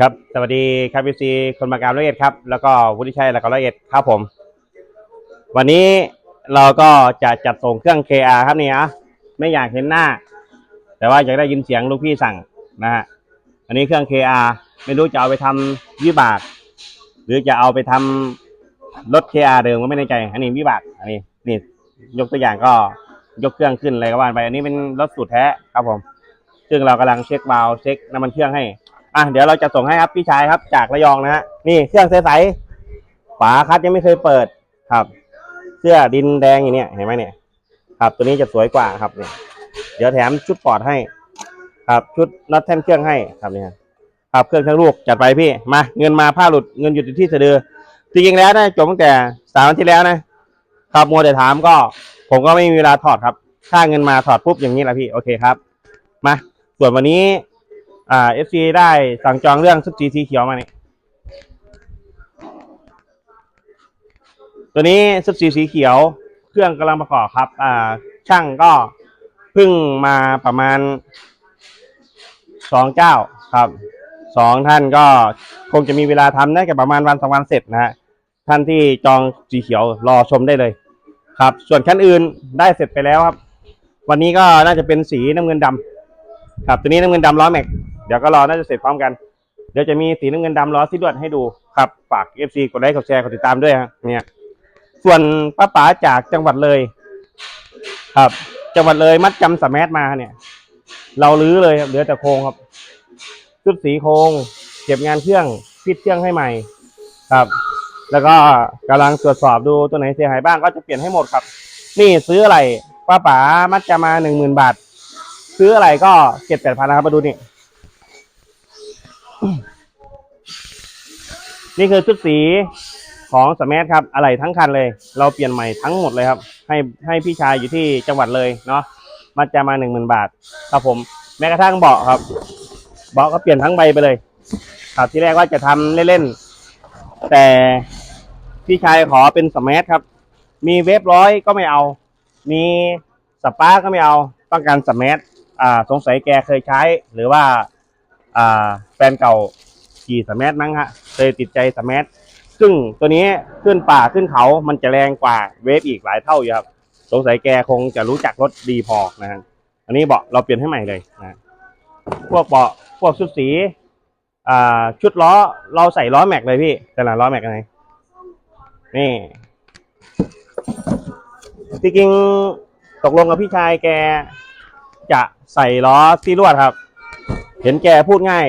ครับสวัสดีครับพีซีคนมากามร้อยเอ็ดครับ แล้วก็วุฒิชัยแล้วก็ร้อยเอ็ดครับผม วันนี้เราก็จะจัดส่งเครื่อง KR ครับเนี่ยไม่อยากเห็นหน้า แต่ว่าอยากได้ยินเสียงลูกพี่สั่งนะฮะอันนี้เครื่อง KR ไม่รู้จะเอาไปทำวิบาก หรือจะเอาไปทำรถ KR เดิมก็ไม่แน่ใจ อันนี้วิบากอันนี้นี่ยกตัวอย่างก็ยกเครื่องขึ้นอะไรก็ว่าไป อันนี้เป็นรถสูตรแท้ครับผม ซึ่งเรากำลังเช็ควาล์วเช็คน้ำมันเครื่องให้ อะเดี๋ยวเราจะส่งให้ครับพี่ชายครับ จากระยองนะฮะนี่เครื่องใสๆฝาคัดยังไม่เคยเปิดครับ เสื้อดินแดงอย่างเนี้ยเห็นไหมเนี่ยครับ ตัวนี้จะสวยกว่าครับเนี่ยเดี๋ยวแถมชุดปอดให้ ครับชุดน็อตแท่นเครื่องให้ครับเนี่ยครับเครื่องทั้งลูกจัดไปพี่มาเงินมาผ้าหลุดเงินหยุดอยู่ที่สะดือจริงๆแล้วนะจบตั้งแต่สามวันที่แล้วนะครับมัวแต่ถามก็ ผมก็ไม่มีเวลาถอดครับ ถ้าเงินมาถอดปุ๊บอย่างนี้แหละพี่โอเคครับ มาส่วนวันนี้ อ่าเอฟซีได้สั่งจองเรื่องชุดสีสีเขียวมาเนี่ยตัวนี้ชุดสีสีเขียว เครื่องกำลังประกอบครับ อ่า ช่างก็เพิ่งมาประมาณสองเจ้าครับสองท่านก็คงจะมีเวลาทำได้แค่ประมาณวันสองวันเสร็จนะฮะท่านที่จองสีเขียวรอชมได้เลย ครับ ส่วนคันอื่นได้เสร็จไปแล้วครับ วันนี้ก็น่าจะเป็นสีน้ำเงินดำครับตัวนี้น้ำเงินดำล้อแม็ก ดี๋ยวก็รอน่าจะเสร็จพร้อมกัน เดี๋ยวจะมีสีน้ำเงินดำล้อซิดวดให้ดูครับฝาก FC กดไลค์กดแชร์กดติดตามด้วยฮะเนี่ยส่วนป้าป๋าจากจังหวัดเลย ครับ จังหวัดเลยมัดจำสแมัมาเนี่ย เราลื้อเลยครับเหลือแต่โครงครับชุดสีโครงเก็บงานเครื่องฟิตเครื่องให้ใหม่ ครับ แล้วก็กำลังตรวจสอบดูตัวไหนเสียหายบ้างก็จะเปลี่ยนให้หมดครับ นี่ซื้ออะไรป้าป๋ามัดจะมาหนึ่งหมื่นบาท ซื้ออะไรก็เจ็ดแปดพันนะครับมาดูนี่ นี่คือชุดสีของสแมัครับ อะไรทั้งคันเลย เราเปลี่ยนใหม่ทั้งหมดเลยครับ ให้ให้พี่ชายอยู่ที่จังหวัดเลยเนาะมาจะมาหนึ่งหมื่นบาท ครับผม แม้กระทั่งเบาะครับ เบาะก็เปลี่ยนทั้งใบไปเลย ครับที่แรกว่าจะทำเล่นๆ แต่พี่ชายขอเป็นสแมัครับ มีเวฟร้อยก็ไม่เอา มีสปาร์ก็ไม่เอา ต้องการสแมัอ่า สงสัยแกเคยใช้ หรือว่า อ่าแฟนเก่าขี่สแมัมั้งฮะเคยติดใจสแมัซึ่งตัวนี้ขึ้นป่าขึ้นเขามันจะแรงกว่าเวฟอีกหลายเท่าอยู่ครับสงสัยแกคงจะรู้จักรถดีพอนะฮะอันนี้เบาะเราเปลี่ยนให้ใหม่เลยนะพวกเบาะพวกชุดสีอ่าชุดล้อเราใส่ล้อแม็กเลยพี่แต่ละล้อแม็กอะไรนี่จริงๆตกลงกับพี่ชายแกจะใส่ล้อซีรวดครับ เห็นแกพูดง่าย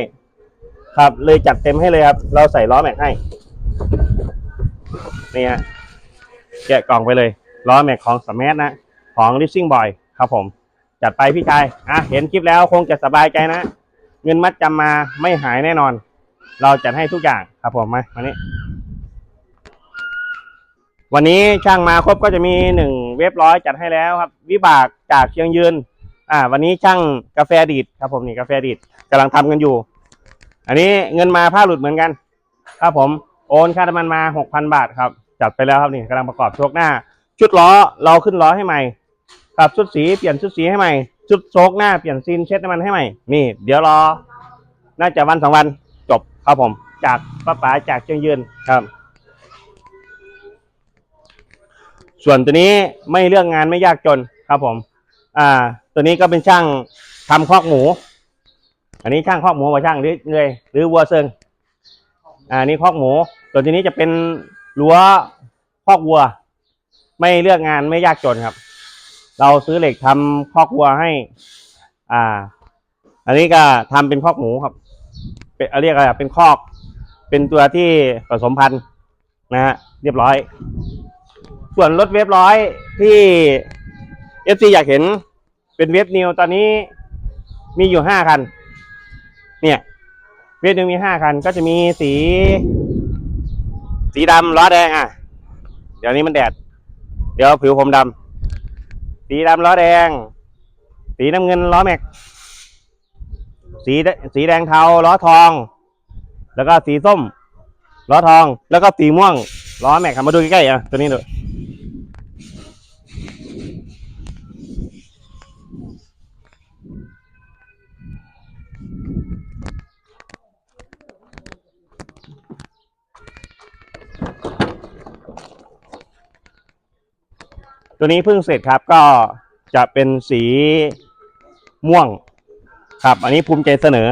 ครับ เลยจัดเต็มให้เลยครับ เราใส่ล้อแม็กให้นี่ฮะแกะกล่องไปเลยล้อแม็กของสมันะ ของ l ิ s ซิ่งบอยครับผม จัดไปพี่ชายอะเห็นคลิปแล้วคงจะสบายใจนะ เงินมัดจำมาไม่หายแน่นอน เราจัดให้ทุกอย่างครับผมมาวันนี้ วันนี้ช่างมาครบก็จะมีหนึ่งเว็บร้อยจัดให้แล้วครับ วิบากจากเชียงยืน อ่า วันนี้ช่างกาแฟดีดครับผมนี่กาแฟดีดกำลังทำกันอยู่ อันนี้เงินมาผ้าหลุดเหมือนกันครับผมโอนค่าน้ำมันมาหกพันบาทครับ จัดไปแล้วครับนี่กำลังประกอบโชคหน้า ชุดล้อเราขึ้นล้อให้ใหม่ครับชุดสีเปลี่ยนชุดสีให้ใหม่ชุดโชคหน้าเปลี่ยนซีนเช็ดน้ำมันให้ใหม่นี่ เดี๋ยวรอ น่าจะวันสองวันจบครับผม จากป้าป๋าจากเชียงยืนครับส่วนตัวนี้ไม่เรื่องงานไม่ยากจนครับผม อ่า ตัวนี้ก็เป็นช่างทำคอกหมู อันนี้ช่างคอกหมูว่าช่างหรือเลยหรือวัวเซิงอ่านี่คอกหมูส่วนทีนี้จะเป็นรั้วคอกวัว ไม่เลือกงานไม่ยากจนครับ เราซื้อเหล็กทำคอกวัวให้ อ่า อันนี้ก็ทำเป็นคอกหมูครับ เป็นเรียกอะไรเป็นคอก เป็นตัวที่ผสมพันธุ์นะฮะเรียบร้อย ส่วนรถเวฟร้อยที่ เอฟซีอยากเห็นเป็นเวฟนิวตอนนี้มีอยู่ห้าคัน เนี่ย เวฟนิวมีห้าคัน ก็จะมีสี สีดำล้อแดงอะ เดี๋ยวนี้มันแดด เดี๋ยวผิวผมดำสีดำล้อแดง สีน้ำเงินล้อแม็ก สีสีแดงเทาล้อทอง แล้วก็สีส้มล้อทอง แล้วก็สีม่วงล้อแม็กครับมาดูใกล้ๆอะตัวนี้ดู ตัวนี้เพิ่งเสร็จครับก็จะเป็นสีม่วงครับ อันนี้ภูมิใจเสนอ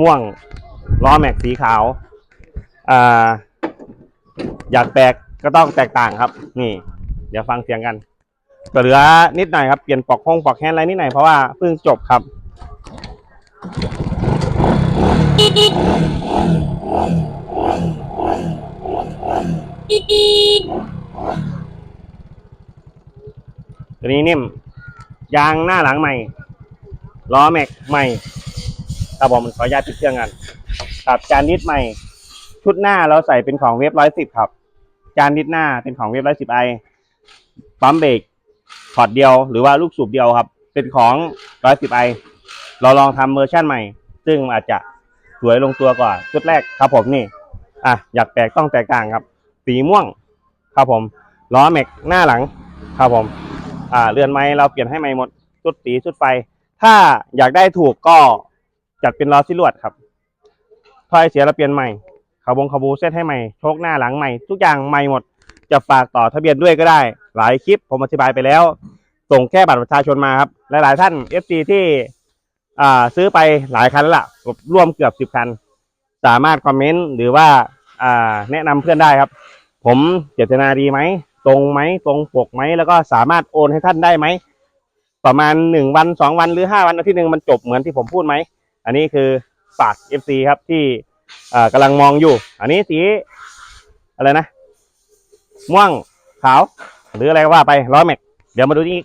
ม่วงล้อแม็กสีขาวอ่าอยากแตกก็ต้องแตกต่างครับ นี่ เดี๋ยวฟังเสียงกันก็เหลือนิดหน่อยครับ เปลี่ยนปลอกห้องปลอกแฮนด์อะไรนิดหน่อยเพราะว่าเพิ่งจบครับ ตัวนี้นิ่ม ยางหน้าหลังใหม่ ล้อแม็กใหม่ครับผมขออนุญาตติดเครื่องกันครับจานดิสใหม่ ชุดหน้าเราใส่เป็นของเวฟร้อยสิบครับ จานดิสหน้าเป็นของเวฟร้อยสิบไอปั๊มเบรกพอร์ตเดียว หรือว่าลูกสูบเดียวครับ เป็นของร้อยสิบไอเราลองทำเวอร์ชั่นใหม่ ซึ่งอาจจะสวยลงตัวกว่าชุดแรกครับผมนี่ อะอยากแตกต้องแตกต่างครับ สีม่วง ครับผมล้อแม็กหน้าหลัง ครับผม อ่าเรือนไม้เราเปลี่ยนให้ใหม่หมดชุดสีชุดไฟ ถ้าอยากได้ถูกก็จัดเป็นล้อซิลวดครับถ้อยเสียเราเปลี่ยนใหม่ขาวบงขาวบูเซตให้ใหม่โชคหน้าหลังใหม่ ทุกอย่างใหม่หมด จะฝากต่อทะเบียนด้วยก็ได้ หลายคลิปผมอธิบายไปแล้ว ส่งแค่บัตรประชาชนมาครับหลายๆท่าน FC ที่อ่าซื้อไปหลายคันแล้วล่ะร่วมเกือบสิบคัน สามารถคอมเมนต์หรือว่าอ่าแนะนำเพื่อนได้ครับ ผมเจตนาดีไหม ตรงไหมตรงปกไหมแล้วก็สามารถโอนให้ท่านได้ไหมประมาณหนึ่งวันสองวันหรือห้าวันอาทิตย์หนึ่งมันจบเหมือนที่ผมพูดไหมอันนี้คือฝาก FC ครับที่อ่ากำลังมองอยู่ อันนี้สีอะไรนะม่วงขาว หรืออะไรก็ว่าไปล้อยแม็กเดี๋ยวมาดูนี่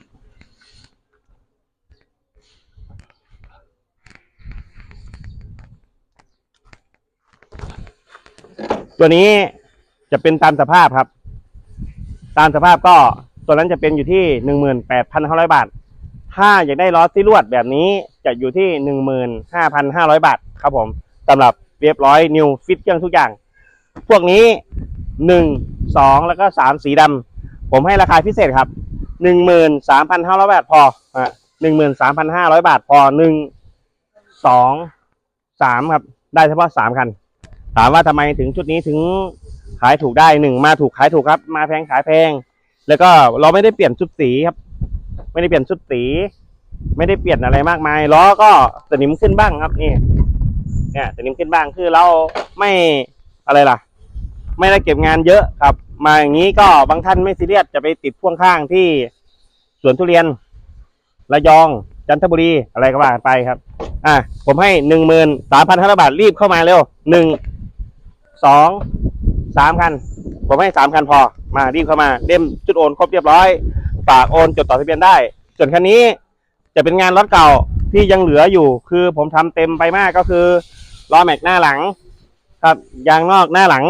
ตัวนี้จะเป็นตามสภาพครับ ตามสภาพก็ตัวนั้นจะเป็นอยู่ที่หนึ่งหมื่นแปดพันห้าร้อยบาท ถ้าอยากได้ล้อที่ลวดแบบนี้จะอยู่ที่หนึ่งหมื่นห้าพันห้าร้อยบาทครับผมสำหรับเรียบร้อยนิวฟิตเครื่องทุกอย่าง พวกนี้หนึ่งสองแล้วก็สามสีดำผมให้ราคาพิเศษครับหนึ่งหมื่นสามพันห้าร้อยบาทพออะหนึ่งหมื่นสามพันห้าร้อยบาทพอหนึ่งสองสามครับ ได้เฉพาะสามคัน ถามว่าทำไมถึงชุดนี้ถึง ขายถูกได้หนึ่งมาถูกขายถูกครับ มาแพงขายแพง แล้วก็เราไม่ได้เปลี่ยนชุดสีครับ ไม่ได้เปลี่ยนชุดสี ไม่ได้เปลี่ยนอะไรมากมายล้อก็สนิมขึ้นบ้างครับนี่เนี่ยสนิมขึ้นบ้างคือเราไม่อะไรล่ะ ไม่ได้เก็บงานเยอะครับ มาอย่างนี้ก็บางท่านไม่ซีเรียสจะไปติดพ่วงข้างที่สวนทุเรียนระยองจันทบุรีอะไรก็ว่ากันไปครับ อะผมให้หนึ่งหมื่นสามพันห้าร้อยบาทรีบเข้ามาเร็วหนึ่งสอง สามคัน ผมให้สามคันพอ มารีบเข้ามาเล่มจุดโอนครบเรียบร้อย ฝากโอนจดต่อทะเบียนได้ ส่วนคันนี้จะเป็นงานรถเก่าที่ยังเหลืออยู่ คือผมทำเต็มไปมากก็คือล้อแม็กหน้าหลัง ครับยางนอกหน้าหลัง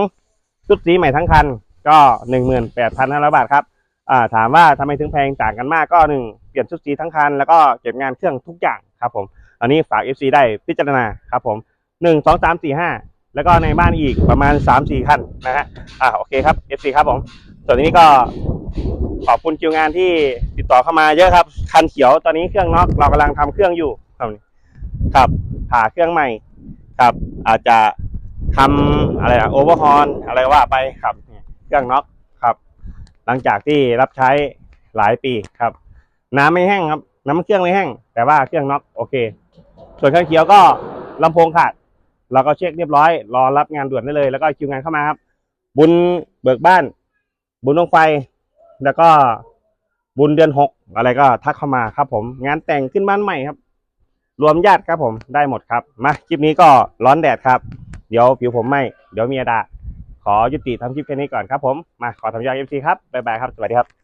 ชุดสีใหม่ทั้งคัน ก็หนึ่งหมื่นแปดพันห้าร้อยบาทครับอ่าถามว่าทำไมถึงแพงต่างกันมากก็หนึ่งเปลี่ยนชุดสีทั้งคัน แล้วก็เก็บงานเครื่องทุกอย่างครับผมอันนี้ฝาก FC ได้พิจารณาครับผมหนึ่งสองสามสี่ห้า แล้วก็ในบ้านอีกประมาณสามสี่คันนะฮะอ่าโอเคครับ FC ครับผมส่วนนี้ก็ขอบคุณคิวงานที่ติดต่อเข้ามาเยอะครับ คันเขียวตอนนี้เครื่องน็อกเรากำลังทำเครื่องอยู่ครับครับผ่าเครื่องใหม่ครับ อาจจะทำอะไรอะโอเวอร์ฮอนอะไรก็ว่าไปครับเครื่องน็อกครับ หลังจากที่รับใช้หลายปีครับ น้ำไม่แห้งครับ น้ำเครื่องไม่แห้ง แต่ว่าเครื่องน็อกโอเค ส่วนคันเขียวก็ลำโพงขาด เราก็เช็คเรียบร้อย รอรับงานด่วนได้เลย แล้วก็คิวงานเข้ามาครับ บุญเบิกบ้าน บุญดวงไฟ แล้วก็บุญเดือนหกอะไรก็ทักเข้ามาครับ ผม งานแต่งขึ้นบ้านใหม่ครับ รวมญาติครับผมได้หมดครับ มาคลิปนี้ก็ร้อนแดดครับ เดี๋ยวผิวผมไหมเดี๋ยวมีอาดาขอยุติทำคลิปแค่นี้ก่อนครับผม มาขอทำยอดเอฟซีครับบ๊ายบายครับ สวัสดีครับ